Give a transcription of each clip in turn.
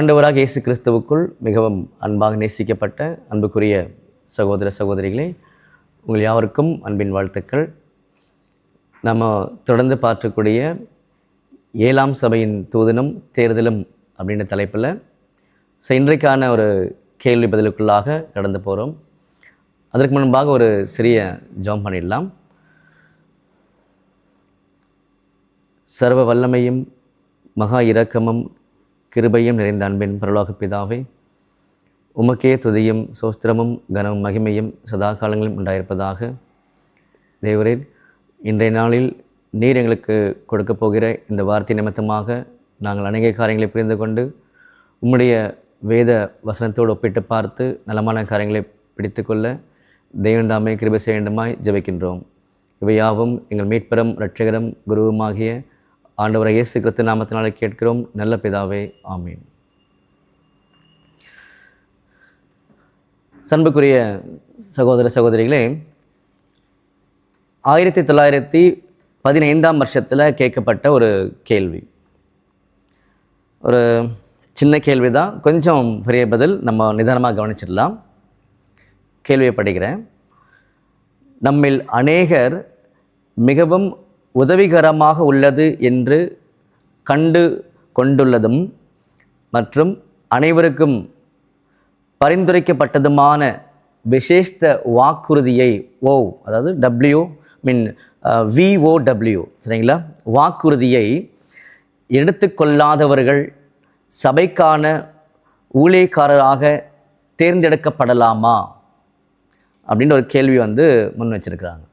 ஆண்டவராக இயேசு கிறிஸ்துவுக்குள் மிகவும் அன்பாக நேசிக்கப்பட்ட அன்புக்குரிய சகோதர சகோதரிகளே உங்கள் யாவருக்கும் அன்பின் வாழ்த்துக்கள். நம்ம தொடர்ந்து பார்க்கக்கூடிய ஏழாம் சபையின் தூதனும் தேர்தலும் அப்படின்ற தலைப்பில் ஸோ இன்றைக்கான ஒரு கேள்வி பதிலுக்குள்ளாக கடந்து போகிறோம் அதற்கு முன்பாக ஒரு சிறிய ஜாம் பண்ணிடலாம். சர்வ வல்லமையும் மகா இரக்கமும் கிருபையும் நிறைந்த அன்பின் பரலோக பிதாவே உமக்கே துதியும் சோஸ்திரமும் கனமும் மகிமையும் சதா காலங்களும் உண்டாயிருப்பதாக தேவரீர். இன்றைய நாளில் நீர் எங்களுக்கு கொடுக்கப் போகிற இந்த வார்த்தை நிமித்தமாக நாங்கள் அநேக காரியங்களை புரிந்து கொண்டு உம்முடைய வேத வசனத்தோடு ஒப்பிட்டு பார்த்து நலமான காரியங்களை பிடித்துக்கொள்ள கொள்ள தாமே கிருபை செய்ய வேண்டுமாய் ஜபிக்கின்றோம். இவையாவும் எங்கள் மீட்பெரும் இரட்சகரும் குருவுமாகிய ஆண்டவரை இயேசு கிறிஸ்து நாமத்தினாலே கேட்கிறோம். நல்ல பிதாவே ஆமீன். சண்புக்குரிய சகோதர சகோதரிகளே ஆயிரத்தி தொள்ளாயிரத்தி பதினைந்தாம் வருஷத்தில் கேட்கப்பட்ட ஒரு கேள்வி. ஒரு சின்ன கேள்வி தான் கொஞ்சம் பெரிய பதில் நம்ம நிதானமாக கவனிச்சிடலாம். கேள்வியை படிக்கிறேன். நம்மில் அநேகர் மிகவும் உதவிகரமாக உள்ளது என்று கண்டு கொண்டுள்ளதும் மற்றும் அனைவருக்கும் பரிந்துரைக்கப்பட்டதுமான விசேஷ்த வாக்குறுதியை ஓ அதாவது டபிள்யூ மீன் விஓடபிள்யூ சரிங்களா? வாக்குறுதியை எடுத்துக்கொள்ளாதவர்கள் சபைக்கான ஊழியக்காரராக தேர்ந்தெடுக்கப்படலாமா? அப்படின்ற ஒரு கேள்வி வந்து முன் வச்சிருக்கிறாங்க.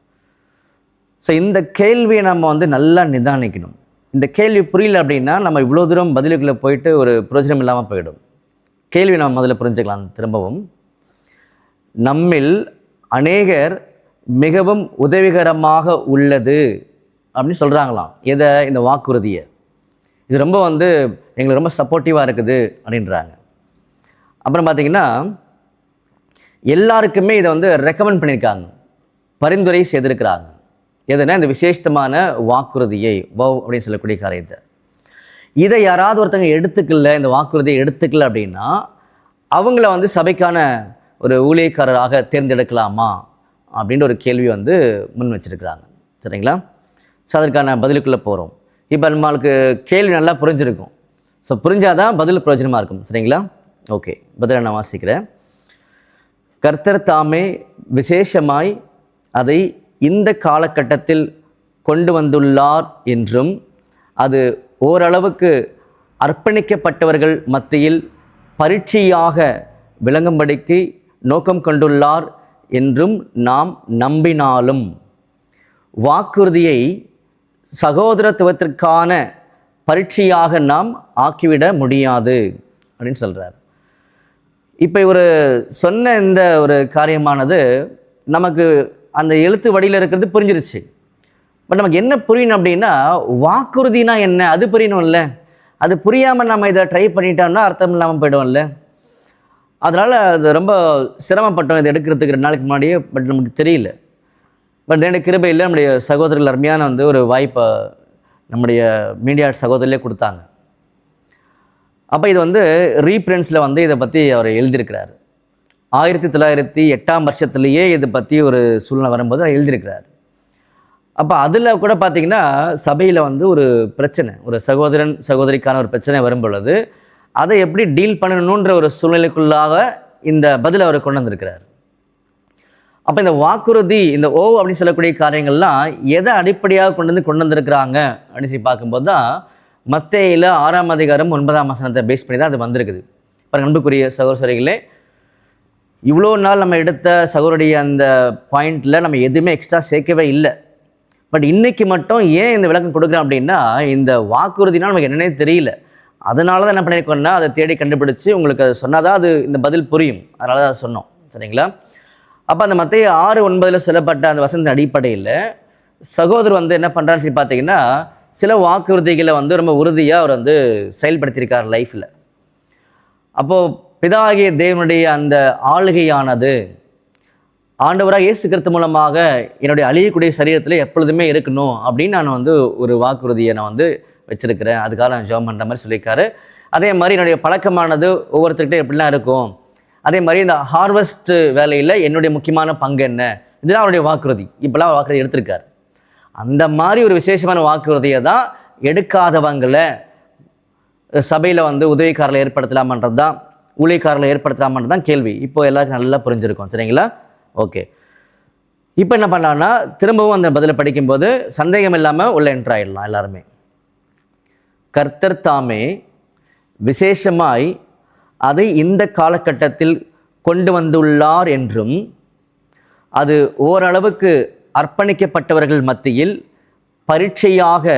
ஸோ இந்த கேள்வியை நம்ம வந்து நல்லா நிதானிக்கணும். இந்த கேள்வி புரியல அப்படின்னா நம்ம இவ்வளோ தூரம் பதிலுக்குள்ளே போயிட்டு ஒரு பிரயோஜனம் இல்லாமல் போயிடும். கேள்வி நம்ம முதல்ல புரிஞ்சுக்கலாம் திரும்பவும். நம்மில் அநேகர் மிகவும் உதவிகரமாக உள்ளது அப்படின்னு சொல்கிறாங்களாம் எதை? இந்த வாக்குறுதியை. இது ரொம்ப வந்து எங்களுக்கு ரொம்ப சப்போர்ட்டிவாக இருக்குது அப்படின்றாங்க. அப்புறம் பார்த்திங்கன்னா எல்லாருக்குமே இதை வந்து ரெக்கமெண்ட் பண்ணியிருக்காங்க. பரிந்துரை செய்திருக்கிறாங்க. எதுனா இந்த விசேஷமான வாக்குறுதியை வவ் அப்படின்னு சொல்லக்கூடிய காரியத்தை. இதை யாராவது ஒருத்தங்க எடுத்துக்கல இந்த வாக்குறுதியை எடுத்துக்கல அப்படின்னா அவங்கள வந்து சபைக்கான ஒரு ஊழியக்காரராக தேர்ந்தெடுக்கலாமா அப்படின்ற ஒரு கேள்வி வந்து முன் வச்சிருக்கிறாங்க. சரிங்களா? ஸோ அதற்கான பதிலுக்குள்ளே போகிறோம் இப்போ நம்மளுக்கு கேள்வி நல்லா புரிஞ்சிருக்கும். ஸோ புரிஞ்சாதான் பதில் பிரயோஜனமாக இருக்கும். சரிங்களா? ஓகே பதிலை நான் வாசிக்கிறேன். கர்த்தர் தாமே விசேஷமாய் அதை இந்த காலகட்டத்தில் கொண்டு வந்துள்ளார் என்றும் அது ஓரளவுக்கு அர்ப்பணிக்கப்பட்டவர்கள் மத்தியில் பரீட்சையாக விளங்கும்படிக்கு நோக்கம் கொண்டுள்ளார் என்றும் நாம் நம்பினாலும். வாக்குறுதியை சகோதரத்துவத்திற்கான பரீட்சையாக நாம் ஆக்கிவிட முடியாது அப்படின்னு சொல்கிறார் இப்போ இவர் சொன்ன இந்த ஒரு காரியமானது நமக்கு அந்த எழுத்து வடியில் இருக்கிறது புரிஞ்சிருச்சு. பட் நமக்கு என்ன புரியணும் அப்படின்னா வாக்குறுதினா என்ன? அது புரியணும்ல. அது புரியாமல் நம்ம இதை ட்ரை பண்ணிட்டோம்னா அர்த்தம் இல்லாமல் போயிடும்ல அதனால் அது ரொம்ப சிரமப்பட்டோம் இதை எடுக்கிறதுக்கு ரெண்டு நாளைக்கு முன்னாடியே பட் நமக்கு தெரியல. பட் என்னுடைய கிருபையில் நம்முடைய சகோதரர்கள் அருமையான வந்து ஒரு வாய்ப்பை நம்முடைய மீடியா சகோதரிலே கொடுத்தாங்க. அப்போ இது வந்து ரீப்ரின்ஸில் வந்து இதை பற்றி அவர் எழுதியிருக்கிறார். ஆயிரத்தி தொள்ளாயிரத்தி எட்டாம் வருஷத்துலேயே இதை பற்றி ஒரு சூழ்நிலை வரும்போது எழுதியிருக்கிறார். அப்போ அதில் கூட பார்த்திங்கன்னா சபையில் வந்து ஒரு பிரச்சனை ஒரு சகோதரன் சகோதரிக்கான ஒரு பிரச்சனை வரும் பொழுது அதை எப்படி டீல் பண்ணணுன்ற ஒரு சூழ்நிலைக்குள்ளாக இந்த பதில் அவர் கொண்டு வந்திருக்கிறார். அப்போ இந்த வாக்குறுதி இந்த ஓ அப்படின்னு சொல்லக்கூடிய காரியங்கள்லாம் எதை அடிப்படையாக கொண்டு வந்து கொண்டு வந்திருக்கிறாங்க அப்படின்னு சொல்லி பார்க்கும்போது தான் மத்தேயில் ஆறாம் அதிகாரம் ஒன்பதாம் வசனத்தை பேஸ் பண்ணி தான் அது வந்திருக்குது. இப்போ அன்புக்குரிய சகோதரிகளே இவ்வளோ நாள் நம்ம எடுத்த சகோருடைய அந்த பாயிண்டில் நம்ம எதுவுமே எக்ஸ்ட்ரா சேர்க்கவே இல்லை. பட் இன்றைக்கி மட்டும் ஏன் இந்த விளக்கம் கொடுக்குறேன் அப்படின்னா இந்த வாக்குறுதினால் நமக்கு என்னன்னே தெரியல. அதனால தான் என்ன பண்ணியிருக்கோம்னா அதை தேடி கண்டுபிடிச்சி உங்களுக்கு அது சொன்னால் தான் அது இந்த பதில் புரியும். அதனால தான் அதை சொன்னோம். சரிங்களா? அப்போ அந்த மத்திய ஆறு ஒன்பதில் சொல்லப்பட்ட அந்த வசந்த அடிப்படையில் சகோதரர் வந்து என்ன பண்ணுறான்னு சொல்லி பார்த்தீங்கன்னா சில வாக்குறுதிகளை வந்து ரொம்ப உறுதியாக அவர் வந்து செயல்படுத்தியிருக்கார் லைஃப்பில் அப்போது பிதாகிய தேவனுடைய அந்த ஆளுகையானது. ஆண்டவராக இயேசு கிறிஸ்து மூலமாக என்னுடைய அழியக்கூடிய சரீரத்தில் எப்பொழுதுமே இருக்கணும் அப்படின்னு நான் வந்து ஒரு வாக்குறுதியை நான் வந்து வச்சுருக்கிறேன். அதுக்காக நான் ஜோம் பண்ணுற மாதிரி சொல்லியிருக்காரு. அதே மாதிரி என்னுடைய பழக்கமானது ஒவ்வொருத்தர்கிட்ட எப்படிலாம் இருக்கும்? அதே மாதிரி இந்த ஹார்வெஸ்ட் வேலையில் என்னுடைய முக்கியமான பங்கு என்ன? இதெல்லாம் அவருடைய வாக்குறுதி. இப்போலாம் வாக்குறுதி எடுத்திருக்கார். அந்த மாதிரி ஒரு விசேஷமான வாக்குறுதியை தான் எடுக்காதவங்களை சபையில் வந்து உதவிக்காரில் ஏற்படுத்தலாமன்றது தான் ஊழியக்காரர்களை ஏற்படுத்தலாமன்றது தான் கேள்வி. இப்போ எல்லாருக்கும் நல்லா புரிஞ்சிருக்கும். சரிங்களா? ஓகே. இப்போ என்ன பண்ணலான்னா திரும்பவும் அந்த பதிலை படிக்கும்போது சந்தேகம் இல்லாமல் உள்ள என்ட்ராயிடலாம் எல்லாருமே. கர்த்தர் தாமே விசேஷமாய் அதை இந்த காலகட்டத்தில் கொண்டு வந்துள்ளார் என்றும் அது ஓரளவுக்கு அர்ப்பணிக்கப்பட்டவர்கள் மத்தியில் பரீட்சையாக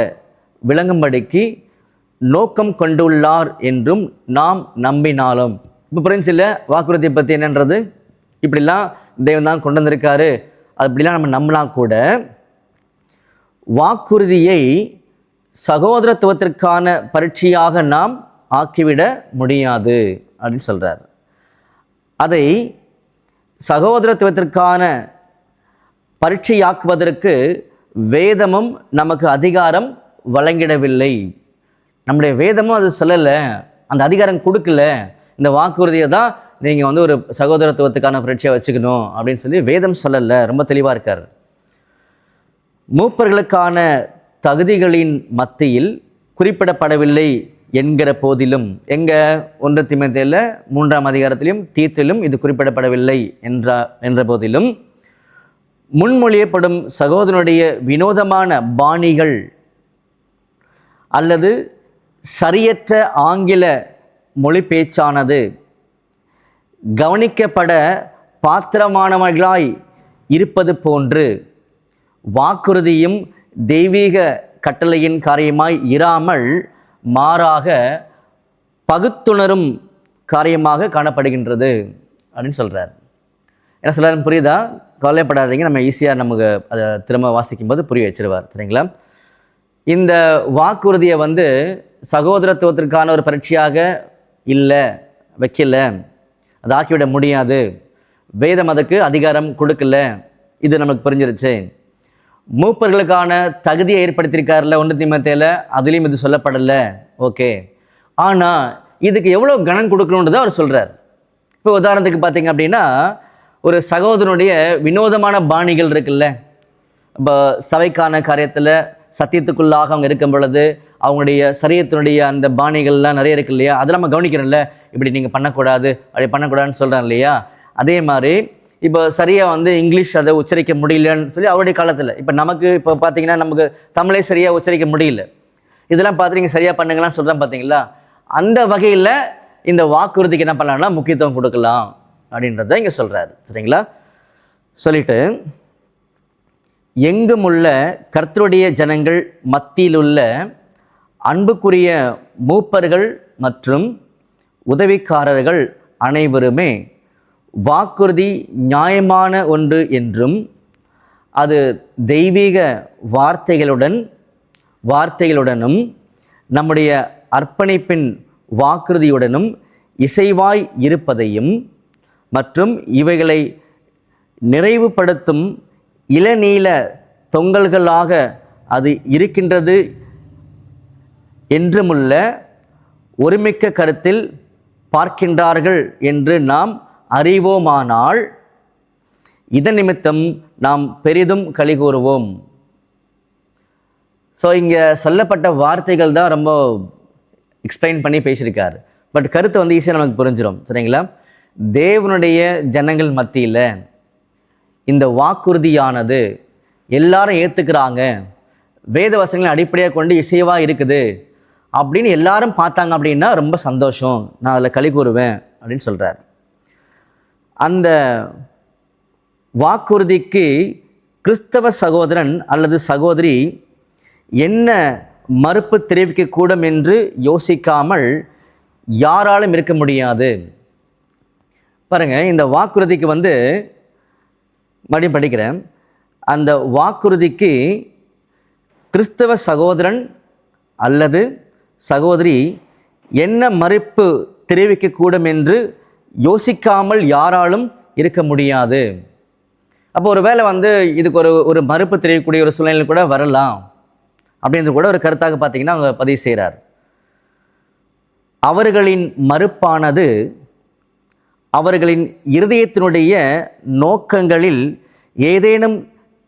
விளங்கும்படிக்கு நோக்கம் கொண்டுள்ளார் என்றும் நாம் நம்பினாலும். இப்போ புரிஞ்சில்ல வாக்குறுதியை பற்றி என்னன்றது? இப்படிலாம் தெய்வம் தான் கொண்டு வந்திருக்காரு. அப்படிலாம் நம்ம நம்பலாம் கூட. வாக்குறுதியை சகோதரத்துவத்திற்கான பரீட்சையாக நாம் ஆக்கிவிட முடியாது அப்படின்னு சொல்கிறார் அதை சகோதரத்துவத்திற்கான பரீட்சையாக்குவதற்கு வேதமும் நமக்கு அதிகாரம் வழங்கிடவில்லை. நம்முடைய வேதமும் அது சொல்லலை அந்த அதிகாரம் கொடுக்கல. இந்த வாக்குறுதியை தான் நீங்கள் வந்து ஒரு சகோதரத்துவத்துக்கான புரட்சியாக வச்சுக்கணும் அப்படின்னு சொல்லி வேதம் சொல்லலை. ரொம்ப தெளிவாக இருக்கார். மூப்பர்களுக்கான தகுதிகளின் மத்தியில் குறிப்பிடப்படவில்லை என்கிற போதிலும் எங்கள் ஒன்று திமத்தையில் மூன்றாம் அதிகாரத்திலும் தீர்த்திலும் இது குறிப்பிடப்படவில்லை என்ற என்ற போதிலும் முன்மொழியப்படும் சகோதரனுடைய வினோதமான பாணிகள் அல்லது சரியற்ற ஆங்கில மொழி பேச்சானது கவனிக்கப்பட பாத்திரமானவர்களாய் இருப்பது போன்று வாக்குறுதியும் தெய்வீக கட்டளையின் காரியமாய் இராமல் மாறாக பகுத்துணரும் காரியமாக காணப்படுகின்றது அப்படின்னு சொல்கிறார் என்ன சொல்கிறார் புரியுதா? கவலைப்படாதீங்க நம்ம ஈஸியாக நமக்கு அதை திரும்ப வாசிக்கும்போது புரிய வச்சிருவார் சரிங்களா? இந்த வாக்குறுதியை வந்து சகோதரத்துவத்திற்கான ஒரு பரீட்சையாக இல்லை வைக்கல அதை ஆக்கிவிட முடியாது. வேதம் அதுக்கு அதிகாரம் கொடுக்கல. இது நமக்கு புரிஞ்சிருச்சு. மூப்பர்களுக்கான தகுதியை ஏற்படுத்தியிருக்காருல ஒன்று திமத்தையில் அதுலேயும் இது சொல்லப்படலை. ஓகே. ஆனால் இதுக்கு எவ்வளோ கணம் கொடுக்கணுன்றதை அவர் சொல்கிறார் இப்போ உதாரணத்துக்கு பார்த்தீங்க அப்படின்னா ஒரு சகோதரனுடைய வினோதமான பாணிகள் இருக்குல்ல. இப்போ சபைக்கான காரியத்தில் சத்தியத்துக்குள்ளாக அவங்க இருக்கும் பொழுது அவங்களுடைய சரீரத்தினுடைய அந்த பாணிகள்லாம் நிறைய இருக்கு இல்லையா? அதெல்லாம் நம்ம கவனிக்கிறோம்ல. இப்படி நீங்கள் பண்ணக்கூடாது அப்படி பண்ணக்கூடாதுன்னு சொல்கிறேன் இல்லையா? அதே மாதிரி இப்போ சரியாக வந்து இங்கிலீஷ் அதை உச்சரிக்க முடியலன்னு சொல்லி அவருடைய காலத்தில் இப்போ நமக்கு இப்போ பார்த்தீங்கன்னா நமக்கு தமிழை சரியாக உச்சரிக்க முடியல. இதெல்லாம் பார்த்து நீங்கள் சரியாக பண்ணுங்களான்னு சொல்கிறேன் பார்த்தீங்களா அந்த வகையில் இந்த வாக்குறுதிக்கு என்ன பண்ணலாம்னா முக்கியத்துவம் கொடுக்கலாம் அப்படின்றத இங்கே சொல்கிறாரு சரிங்களா? சொல்லிட்டு எங்கும் உள்ள கர்த்தருடைய ஜனங்கள் மத்தியிலுள்ள அன்புக்குரிய மூப்பர்கள் மற்றும் உதவிக்காரர்கள் அனைவருமே வாக்குறுதி நியாயமான ஒன்று என்றும் அது தெய்வீக வார்த்தைகளுடன் வார்த்தைகளுடனும் நம்முடைய அர்ப்பணிப்பின் வாக்குறுதியுடனும் இசைவாய் இருப்பதையும் மற்றும் இவைகளை நிறைவுபடுத்தும் இளநீல தொங்கல்களாக அது இருக்கின்றது என்றுமுள்ள ஒருமிக்க கருத்தில் பார்க்கின்றார்கள் என்று நாம் அறிவோமானால் இதன் நிமித்தம் நாம் பெரிதும் களி கூறுவோம் ஸோ இங்கே சொல்லப்பட்ட வார்த்தைகள் தான் ரொம்ப எக்ஸ்பிளைன் பண்ணி பேசியிருக்கார். பட் கருத்து வந்து ஈஸியாக நமக்கு புரிஞ்சிடும் சரிங்களா? தேவனுடைய ஜனங்கள் மத்தியில் இந்த வாக்குறுதியானது எல்லாரும் ஏற்றுக்கிறாங்க வேத வசங்களை அடிப்படையாக கொண்டு இசைவாக இருக்குது. அப்படின்னு எல்லாரும் பார்த்தாங்க அப்படின்னா ரொம்ப சந்தோஷம். நான் அதில் களி கூறுவேன் அப்படின்னு சொல்கிறார் அந்த வாக்குறுதிக்கு கிறிஸ்தவ சகோதரன் அல்லது சகோதரி என்ன மறுப்பு தெரிவிக்கக்கூடும் என்று யோசிக்காமல் யாராலும் இருக்க முடியாது. பாருங்கள் இந்த வாக்குறுதிக்கு வந்து மறுபடியும் படிக்கிறேன். அந்த வாக்குறுதிக்கு கிறிஸ்தவ சகோதரன் அல்லது சகோதரி என்ன மறுப்பு தெரிவிக்கக்கூடும் என்று யோசிக்காமல் யாராலும் இருக்க முடியாது. அப்போ ஒரு வேளை வந்து இதுக்கு ஒரு ஒரு மறுப்பு தெரியக்கூடிய ஒரு சூழ்நிலை கூட வரலாம். அப்படின்றது கூட ஒரு கருத்தாக பார்த்தீங்கன்னா அவங்க பதிவு செய்கிறார் அவர்களின் மறுப்பானது அவர்களின் இருதயத்தினுடைய நோக்கங்களில் ஏதேனும்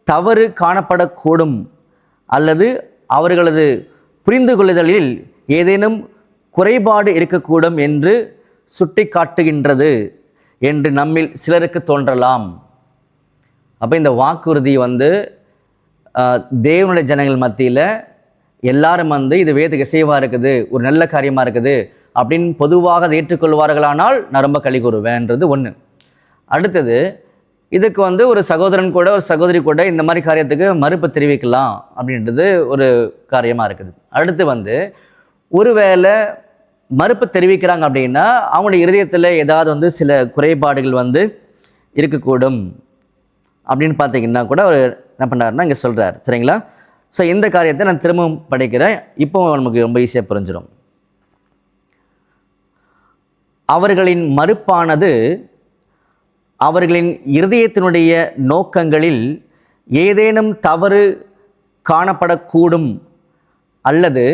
தவறு காணப்படக்கூடும் அல்லது அவர்களது புரிந்து கொள்ளுதலில் ஏதேனும் குறைபாடு இருக்கக்கூடும் என்று சுட்டி காட்டுகின்றது என்று நம்மில் சிலருக்கு தோன்றலாம். அப்போ இந்த வாக்குறுதி வந்து தேவனுடைய ஜனங்கள் மத்தியில் எல்லாரும் வந்து இது வேத இசைவாக இருக்குது ஒரு நல்ல காரியமாக இருக்குது அப்படின்னு பொதுவாக அதை ஏற்றுக்கொள்வார்களானால் நான் ரொம்ப கழி கூறுவேன்றது ஒன்று அடுத்தது இதுக்கு வந்து ஒரு சகோதரன் கூட ஒரு சகோதரி கூட இந்த மாதிரி காரியத்துக்கு மறுப்பு தெரிவிக்கலாம் அப்படின்றது ஒரு காரியமாக இருக்குது. அடுத்து வந்து ஒருவேளை மறுப்பு தெரிவிக்கிறாங்க அப்படின்னா அவங்களுடைய இருதயத்தில் ஏதாவது வந்து சில குறைபாடுகள் வந்து இருக்கக்கூடும் அப்படின்னு பார்த்தீங்கன்னா கூட அவர் என்ன பண்ணாருன்னா இங்கே சொல்கிறார் சரிங்களா? ஸோ இந்த காரியத்தை நான் திரும்பவும் படிக்கிறேன். இப்போ நமக்கு ரொம்ப ஈஸியாக புரிஞ்சிடும் அவர்களின் மறுப்பானது அவர்களின் இருதயத்தினுடைய நோக்கங்களில் ஏதேனும் தவறு காணப்படக்கூடும் அல்லது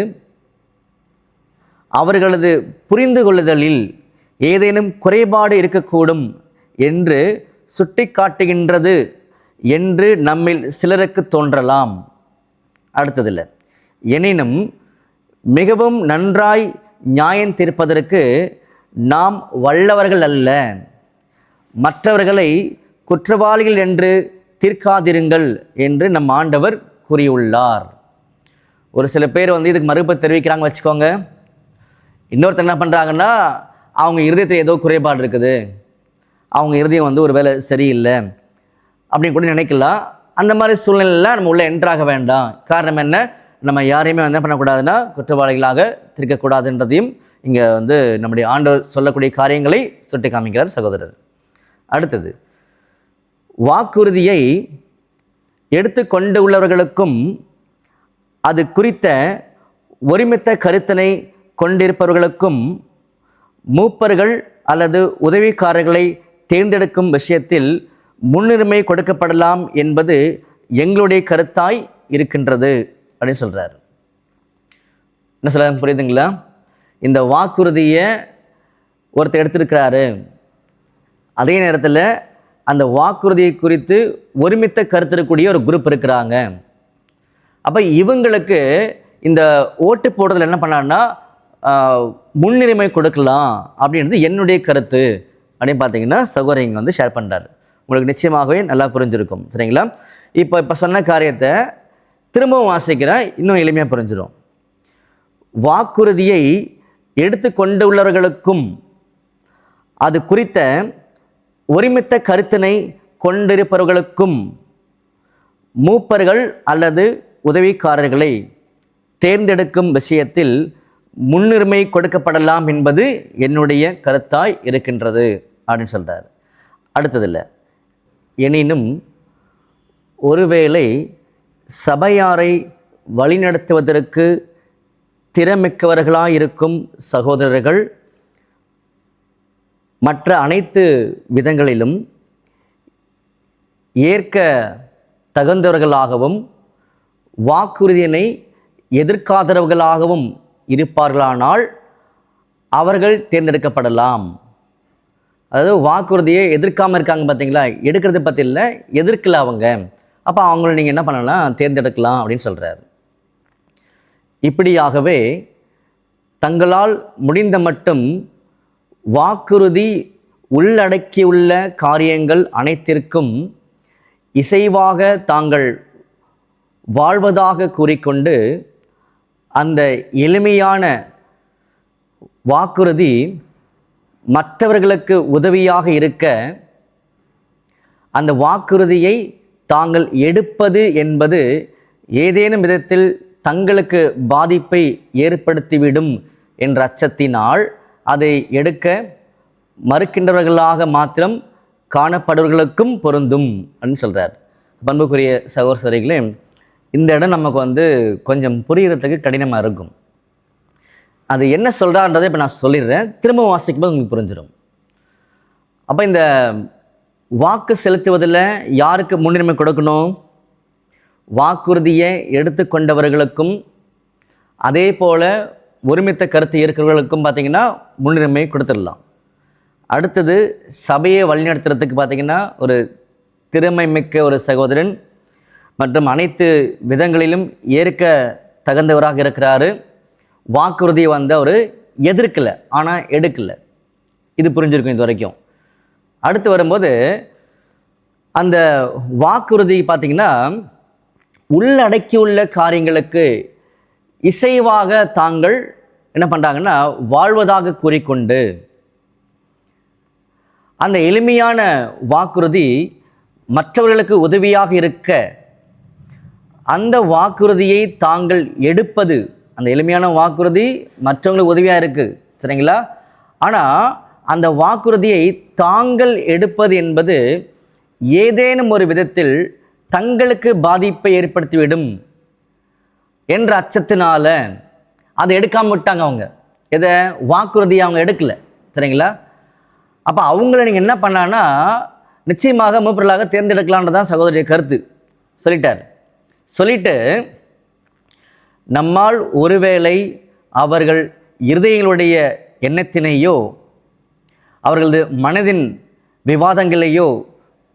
அவர்களது புரிந்து கொள்ளுதலில் ஏதேனும் குறைபாடு இருக்கக்கூடும் என்று சுட்டிக்காட்டுகின்றது என்று நம்மில் சிலருக்கு தோன்றலாம். அடுத்ததில் எனினும் மிகவும் நன்றாய் நியாயம் தீர்ப்பதற்கு நாம் வல்லவர்கள் அல்ல. மற்றவர்களை குற்றவாளிகள் என்று தீர்க்காதிருங்கள் என்று நம் ஆண்டவர் கூறியுள்ளார். ஒரு சில பேர் வந்து இதுக்கு மறுப்பு தெரிவிக்கிறாங்க வச்சுக்கோங்க. இன்னொருத்தர் என்ன பண்ணுறாங்கன்னா அவங்க இருதயத்தில் ஏதோ குறைபாடு இருக்குது. அவங்க இருதயம் வந்து ஒரு வேலை சரியில்லை அப்படின்னு கூட நினைக்கலாம். அந்த மாதிரி சூழ்நிலையில் நம்ம உள்ளே என்ட்ராக வேண்டாம். காரணம் என்ன? நம்ம யாரையுமே வந்து என்ன பண்ணக்கூடாதுன்னா குற்றவாளிகளாக திருக்கக்கூடாதுன்றதையும் இங்கே வந்து நம்முடைய ஆண்டவர் சொல்லக்கூடிய காரியங்களை சுட்டி காமிக்கிறார் சகோதரர். அடுத்தது வாக்குறுதியை எடுத்து கொண்டு உள்ளவர்களுக்கும் அது குறித்த ஒருமித்த கருத்தினை கொண்டிருப்பவர்களுக்கும் மூப்பர்கள் அல்லது உதவிக்காரர்களை தேர்ந்தெடுக்கும் விஷயத்தில் முன்னுரிமை கொடுக்கப்படலாம் என்பது எங்களுடைய கருத்தாய் இருக்கின்றது அப்படின்னு சொல்கிறார் என்ன சொல்ல புரியுதுங்களா? இந்த வாக்குறுதியை ஒருத்தர் எடுத்திருக்கிறாரு. அதே நேரத்தில் அந்த வாக்குறுதியை குறித்து ஒருமித்த கருத்து இருக்கக்கூடிய ஒரு குரூப் இருக்கிறாங்க. அப்போ இவங்களுக்கு இந்த ஓட்டு போடுறதில் என்ன பண்ணான்னா முன்னுரிமை கொடுக்கலாம் அப்படின்றது என்னுடைய கருத்து. அப்படின்னு பார்த்தீங்கன்னா சகோதரி இங்கே வந்து ஷேர் பண்ணுறாரு உங்களுக்கு நிச்சயமாகவே நல்லா புரிஞ்சிருக்கும். சரிங்களா? இப்போ இப்போ சொன்ன காரியத்தை திரும்பவும் வாசிக்கிறேன் இன்னும் எளிமையாக புரிஞ்சிடும் வாக்குறுதியை எடுத்து கொண்டு உள்ளவர்களுக்கும் அது குறித்த ஒருமித்த கருத்தினை கொண்டிருப்பவர்களுக்கும் மூப்பர்கள் அல்லது உதவிக்காரர்களை தேர்ந்தெடுக்கும் விஷயத்தில் முன்னுரிமை கொடுக்கப்படலாம் என்பது என்னுடைய கருத்தாய் இருக்கின்றது அப்படின்னு சொல்கிறார் அடுத்ததில்ல. எனினும் ஒருவேளை சபையாரை வழிநடத்துவதற்கு திறமிக்கவர்களாயிருக்கும் சகோதரர்கள் மற்ற அனைத்து விதங்களிலும் ஏற்க தகுந்தவர்களாகவும் வாக்குறுதியினை எதிர்க்காதவர்களாகவும் இருப்பார்களானால் அவர்கள் தேர்ந்தெடுக்கப்படலாம். அதாவது வாக்குறுதியை எதிர்க்காமல் இருக்காங்க பார்த்தீங்களா? எடுக்கிறது பற்றி இல்லை எதிர்க்கல அவங்க. அப்போ அவங்கள நீங்கள் என்ன பண்ணலாம்? தேர்ந்தெடுக்கலாம் அப்படின்னு சொல்கிறார் இப்படியாகவே தங்களால் முடிந்த மட்டும் வாக்குறுதி உள்ளடக்கியுள்ள காரியங்கள் அனைத்திற்கும் இசைவாக தாங்கள் வாழ்வதாக கூறிக்கொண்டு அந்த எளிமையான வாக்குறுதி மற்றவர்களுக்கு உதவியாக இருக்க அந்த வாக்குறுதியை தாங்கள் எடுப்பது என்பது ஏதேனும் விதத்தில் தங்களுக்கு பாதிப்பை ஏற்படுத்திவிடும் என்ற அச்சத்தினால் அதை எடுக்க மறுக்கின்றவர்களாக மாத்திரம் காணப்படுவர்களுக்கும் பொருந்தும் அப்படின்னு சொல்கிறார் பண்புக்குரிய சகோதரிகளே இந்த இடம் நமக்கு வந்து கொஞ்சம் புரிகிறதுக்கு கடினமாக இருக்கும். அது என்ன சொல்கிறான்றதை இப்போ நான் சொல்லிடுறேன். திரும்ப வாசிக்கும்போது உங்களுக்கு புரிஞ்சிடும் அப்போ இந்த வாக்கு செலுத்துவதில் யாருக்கு முன்னுரிமை கொடுக்கணும்? வாக்குறுதியை எடுத்துக்கொண்டவர்களுக்கும் அதே போல் ஒருமித்த கருத்து இருக்கிறவர்களுக்கும் பார்த்தீங்கன்னா முன்னுரிமை கொடுத்துடலாம். அடுத்தது சபையை வழிநடத்துறதுக்கு பார்த்திங்கன்னா ஒரு திறமை மிக்க ஒரு சகோதரன் மற்றும் அனைத்து விதங்களிலும் ஏற்க தகுந்தவராக இருக்கிறாரு. வாக்குறுதியை வந்து அவர் எதிர்க்கலை ஆனால் எடுக்கலை. இது புரிஞ்சிருக்கும் இது வரைக்கும். அடுத்து வரும்போது அந்த வாக்குறுதி பார்த்திங்கன்னா உள்ளடக்கியுள்ள காரியங்களுக்கு இசைவாக தாங்கள் என்ன பண்ணுறாங்கன்னா வாழ்வதாக கூறிக்கொண்டு அந்த எளிமையான வாக்குறுதி மற்றவர்களுக்கு உதவியாக இருக்க அந்த வாக்குறுதியை தாங்கள் எடுப்பது அந்த எளிமையான வாக்குறுதி மற்றவங்களுக்கு உதவியாக இருக்குது சரிங்களா? ஆனால் அந்த வாக்குறுதியை தாங்கள் எடுப்பது என்பது ஏதேனும் ஒரு விதத்தில் தங்களுக்கு பாதிப்பை ஏற்படுத்திவிடும் என்ற அச்சத்தினால் அதை எடுக்காமல் விட்டாங்க அவங்க. இதை வாக்குறுதியை அவங்க எடுக்கல சரிங்களா? அப்போ அவங்கள நீங்கள் என்ன பண்ணான்னா நிச்சயமாக மூப்பர்களாக தேர்ந்தெடுக்கலான்றதான் சகோதரிய கருத்து சொல்லிட்டார். சொல்லிட்டு நம்மால் ஒருவேளை அவர்கள் இருதயங்களுடைய எண்ணத்தினையோ அவர்களது மனதின் விவாதங்களையோ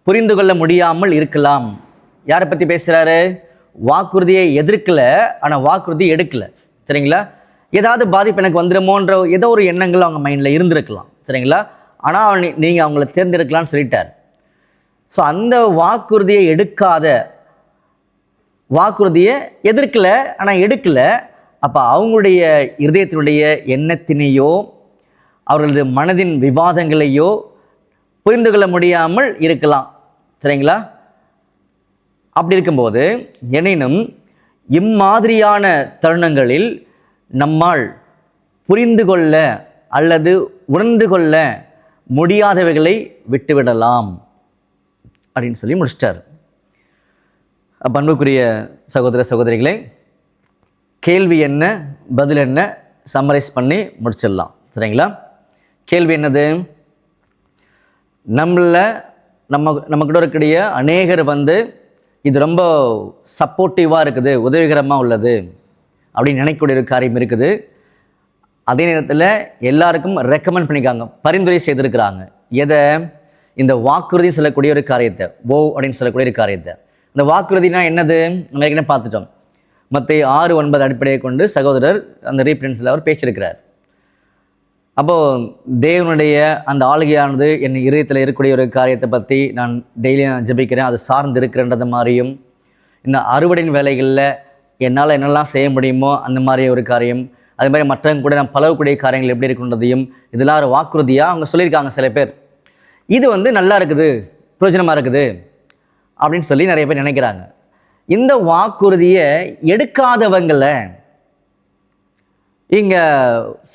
புரிந்து கொள்ள முடியாமல் இருக்கலாம். யாரை பற்றி பேசுகிறாரு வாக்குறுதியை எதிர்க்கலை ஆனால் வாக்குறுதி எடுக்கலை. சரிங்களா? ஏதாவது பாதிப்பு எனக்கு வந்துடுமோன்ற ஏதோ ஒரு எண்ணங்கள் அவங்க மைண்டில் இருந்திருக்கலாம். சரிங்களா? ஆனால் நீங்கள் அவங்கள தேர்ந்தெடுக்கலாம்னு சொல்லிட்டார். ஸோ அந்த வாக்குறுதியை எடுக்காத வாக்குறுதியை எதிர்க்கலை ஆனால் எடுக்கலை. அப்போ அவங்களுடைய இருதயத்தினுடைய எண்ணத்தினையோ அவர்களது மனதின் விவாதங்களையோ புரிந்து கொள்ள முடியாமல் இருக்கலாம். சரிங்களா? அப்படி இருக்கும்போது எனினும் இம்மாதிரியான தருணங்களில் நம்மால் புரிந்து கொள்ள அல்லது உணர்ந்து கொள்ள முடியாதவைகளை விட்டுவிடலாம். அப்படின்னு சொல்லி முடிச்சிட்டார். பண்புக்குரிய சகோதர சகோதரிகளே கேள்வி என்ன பதில் என்ன சம்மரைஸ் பண்ணி முடிச்சிடலாம். சரிங்களா? கேள்வி என்னது? நம்மள நம்ம நம்மக்கிட்ட இருக்கக்கூடிய அநேகர் வந்து இது ரொம்ப சப்போர்ட்டிவாக இருக்குது உதவிகரமாக உள்ளது அப்படின்னு நினைக்கக்கூடிய ஒரு காரியம் இருக்குது. அதே நேரத்தில் எல்லாருக்கும் ரெக்கமெண்ட் பண்ணிக்காங்க பரிந்துரை செய்திருக்கிறாங்க. எதை? இந்த வாக்குறுதி சொல்லக்கூடிய ஒரு காரியத்தை ஓ அப்படின்னு சொல்லக்கூடிய ஒரு காரியத்தை. இந்த வாக்குறுதினா என்னது? நம்ம ஏற்கனவே பார்த்துட்டோம். மற்ற ஆறு ஒன்பது அடிப்படையை கொண்டு சகோதரர் அந்த ரீப்ரின்ஸில் அவர் பேசியிருக்கிறார். அப்போது தேவனுடைய அந்த ஆளுகையானது என் இதயத்தில் இருக்கக்கூடிய ஒரு காரியத்தை பற்றி நான் டெய்லியும் ஜெபிக்கிறேன். அது சார்ந்து இருக்கிறன்றது மாதிரியும் இந்த அறுவடையின் வேலைகளில் என்னால் என்னெல்லாம் செய்ய முடியுமோ அந்த மாதிரி ஒரு காரியம் அது மாதிரி மற்றவங்க கூட நான் பழகக்கூடிய காரியங்கள் எப்படி இருக்குன்றதையும் இதெல்லாம் ஒரு வாக்குறுதியாக அவங்க சொல்லியிருக்காங்க சில பேர். இது வந்து நல்லா இருக்குது பிரயோஜனமாக இருக்குது. அப்படின்னு சொல்லி நிறைய பேர் நினைக்கிறாங்க. இந்த வாக்குறுதியை எடுக்காதவங்களை இங்கே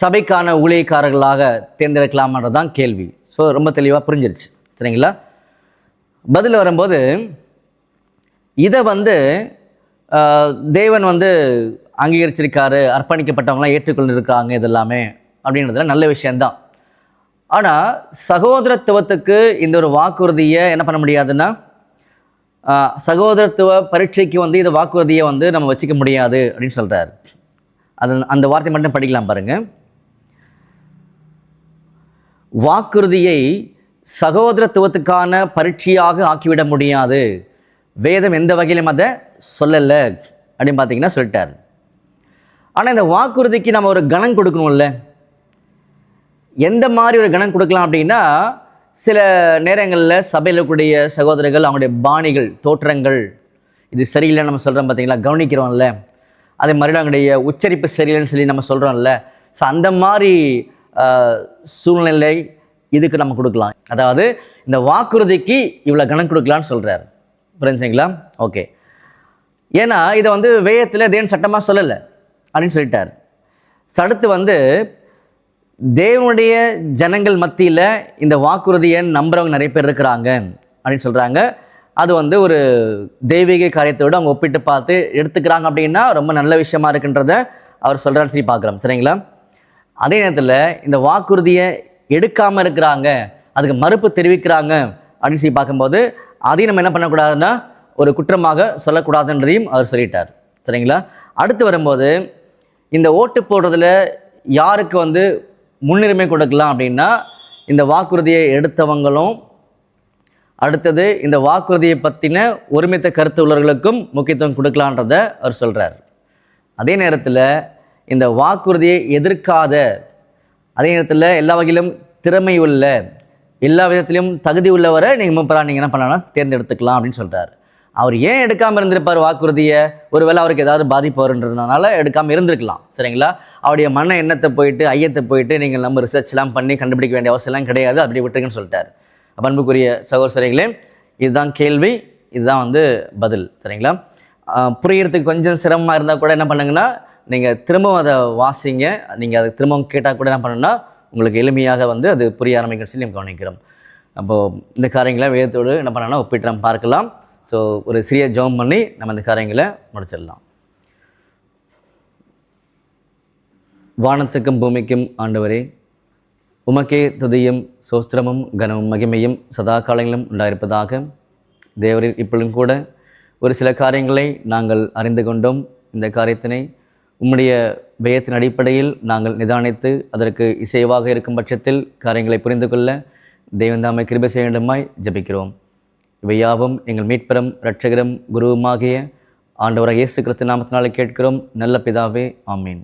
சபைக்கான ஊழியக்காரர்களாக தேர்ந்தெடுக்கலாமன்றது தான் கேள்வி. ஸோ ரொம்ப தெளிவாக புரிஞ்சிருச்சு. சரிங்களா? பதில் வரும்போது இதை வந்து தேவன் வந்து அங்கீகரிச்சிருக்காரு அர்ப்பணிக்கப்பட்டவங்களாம் ஏற்றுக்கொண்டிருக்காங்க இதெல்லாமே அப்படின்றதுல நல்ல விஷயந்தான் ஆனால் சகோதரத்துவத்துக்கு இந்த ஒரு வாக்குறுதியை என்ன பண்ண முடியாதுன்னா சகோதரத்துவ பரீட்சைக்கு வந்து இந்த வாக்குறுதியை வந்து நம்ம வச்சுக்க முடியாது அப்படின்னு சொல்கிறார் அது அந்த வார்த்தை மட்டும் படிக்கலாம் பாருங்கள் வாக்குறுதியை சகோதரத்துவத்துக்கான பரீட்சையாக ஆக்கிவிட முடியாது. வேதம் எந்த வகையிலும் அதை சொல்லலை அப்படின்னு பார்த்தீங்கன்னா சொல்லிட்டார். ஆனால் இந்த வாக்குறுதிக்கு நம்ம ஒரு கணம் கொடுக்கணும்ல. எந்த மாதிரி ஒரு கணம் கொடுக்கலாம் அப்படின்னா சில நேரங்களில் சபையில் கூடிய சகோதரர்கள் அவங்களுடைய பாணிகள் தோற்றங்கள் இது சரியில்லை நம்ம சொல்கிறோம் பார்த்தீங்களா? கவனிக்கிறோம்ல. அதே மாதிரி அவங்களுடைய உச்சரிப்பு சரியில்லைன்னு சொல்லி நம்ம சொல்கிறோம்ல ஸோ அந்த மாதிரி சூழ்நிலை இதுக்கு நம்ம கொடுக்கலாம். அதாவது இந்த வாக்குறுதிக்கு இவ்வளோ கணக்கு கொடுக்கலான்னு சொல்கிறார் புரிஞ்சுங்களா? ஓகே. ஏன்னா இதை வந்து வேயத்தில் தேன் சட்டமாக சொல்லலை. அப்படின்னு சொல்லிட்டார். அடுத்து வந்து தேவனுடைய ஜனங்கள் மத்தியில் இந்த வாக்குறுதியை நம்புறவங்க நிறைய பேர் இருக்கிறாங்க அப்படின்னு சொல்கிறாங்க அது வந்து ஒரு தெய்வீக காரியத்தோடு அவங்க ஒப்பிட்டு பார்த்து எடுத்துக்கிறாங்க அப்படின்னா ரொம்ப நல்ல விஷயமா இருக்குன்றத அவர் சொல்கிறான்னு சொல்லி பார்க்குறோம். சரிங்களா? அதே நேரத்தில் இந்த வாக்குறுதியை எடுக்காமல் இருக்கிறாங்க அதுக்கு மறுப்பு தெரிவிக்கிறாங்க அப்படின்னு சொல்லி பார்க்கும்போது அதையும் நம்ம என்ன பண்ணக்கூடாதுன்னா ஒரு குற்றமாக சொல்லக்கூடாதுன்றதையும் அவர் சொல்லிட்டார். சரிங்களா? அடுத்து வரும்போது இந்த ஓட்டு போடுறதுல யாருக்கு வந்து முன்னுரிமை கொடுக்கலாம் அப்படின்னா இந்த வாக்குறுதியை எடுத்தவங்களும் அடுத்தது இந்த வாக்குறுதியை பற்றின ஒருமித்த கருத்து உள்ளவர்களுக்கும் முக்கியத்துவம் கொடுக்கலான்றத அவர் சொல்கிறார் அதே நேரத்தில் இந்த வாக்குறுதியை எதிர்க்காத அதே நேரத்தில் எல்லா வகையிலும் திறமை உள்ள எல்லா விதத்திலும் தகுதி உள்ளவரை நீங்கள் முப்பரா நீங்கள் என்ன பண்ணலாம் தேர்ந்தெடுத்துக்கலாம் அப்படின்னு சொல்கிறார் அவர் ஏன் எடுக்காமல் இருந்திருப்பார் வாக்குறுதியை? ஒருவேளை அவருக்கு ஏதாவது பாதிப்பு வருன்றதுனால எடுக்காமல் இருந்திருக்கலாம். சரிங்களா? அவருடைய மன எண்ணத்தை போயிட்டு ஐயத்தை போயிட்டு நீங்கள் நம்ம ரிசர்ச்லாம் பண்ணி கண்டுபிடிக்க வேண்டிய அவசியம்லாம் கிடையாது. அப்படி விட்டுருங்கன்னு சொல்லிட்டார். பண்புக்குரிய அன்புக்குரிய சகோதரிகளே இதுதான் கேள்வி இதுதான் வந்து பதில். சரிங்களா? புரியறதுக்கு கொஞ்சம் சிரமமாக இருந்தால் கூட என்ன பண்ணுங்கன்னா நீங்கள் திரும்பவும் அதை வாசிங்க. நீங்கள் அதை திரும்பவும் கேட்டால் கூட என்ன பண்ணுன்னா உங்களுக்கு எளிமையாக வந்து அது புரிய ஆரம்பிக்கும் சொல்லி நம்ம கவனிக்கிறோம். அப்போது இந்த காரியங்களை வேதத்தோடு என்ன பண்ணலாம்னா ஒப்பிட்டு நம்ம பார்க்கலாம். ஸோ ஒரு சிறிய ஜெபம் பண்ணி நம்ம இந்த காரியங்களை முடிச்சிடலாம். வானத்துக்கும் பூமிக்கும் ஆண்டவரே உமக்கே துதியும் சோஸ்திரமும் கனமும் மகிமையும் சதா காலங்களும் உண்டாயிருப்பதாக தேவரில் இப்பொழுதும் கூட ஒரு சில காரியங்களை நாங்கள் அறிந்து கொண்டோம். இந்த காரியத்தினை உம்முடைய பயத்தின் அடிப்படையில் நாங்கள் நிதானித்து அதற்கு இசைவாக இருக்கும் பட்சத்தில் காரியங்களை புரிந்து கொள்ள தெய்வந்தாமை கிருபை செய்ய வேண்டுமாய் ஜெபிக்கிறோம். இவையாவும் எங்கள் மீட்பெறும் இரட்சகரும் குருவுமாகிய ஆண்டவராக இயேசு கிறிஸ்து நாமத்தினாலே கேட்கிறோம். நல்ல பிதாவே ஆமீன்.